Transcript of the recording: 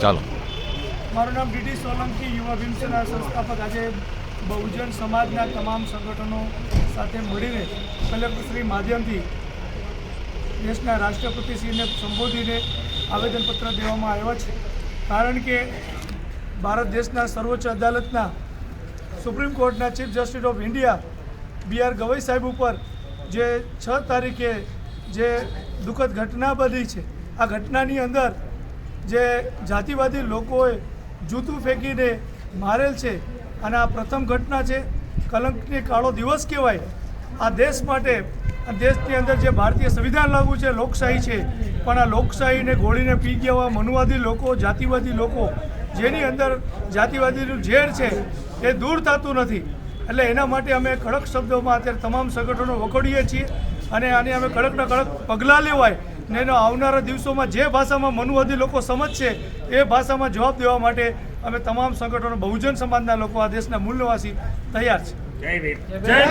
ચાલો. મારું નામ ડીડી સોલંકી યુવા ભીમસેના સંસ્થાપક. આજે બહુજન સમાજના તમામ સંગઠનો સાથે મળીને કલેક્ટરશ્રી માધ્યમથી દેશના રાષ્ટ્રપતિશ્રીને સંબોધીને આવેદનપત્ર દેવામાં આવ્યા છે. કારણ કે ભારત દેશના સર્વોચ્ચ અદાલતના સુપ્રીમ કોર્ટના chief justice of India B R Gavai સાહેબ ઉપર જે છ તારીખે જે દુઃખદ ઘટના બની છે આ ઘટનાની અંદર જે જાતિવાદી લોકોએ જૂતું ફેંકીને મારેલ છે અને આ પ્રથમ ઘટના છે, કલંકની કાળો દિવસ કહેવાય. આ દેશ માટે દેશની અંદર જે ભારતીય સંવિધાન લાગુ છે, લોકશાહી છે, પણ આ લોકશાહીને ગોળીને પી ગયા મનુવાદી લોકો, જાતિવાદી લોકો, જેની અંદર જાતિવાદીનું ઝેર છે, એ દૂર થતું નથી. એટલે એના માટે અમે કડક શબ્દોમાં અત્યારે તમામ સંગઠનો વખોડીએ છીએ અને આની અમે કડકના કડક પગલાં લેવાય. ને એનો આવનારા દિવસોમાં જે ભાષામાં મનુવાદી લોકો સમજશે એ ભાષામાં જવાબ દેવા માટે અમે તમામ સંગઠનો બહુજન સમાજના લોકો આ દેશના મૂલ્યવાસી તૈયાર છે. જય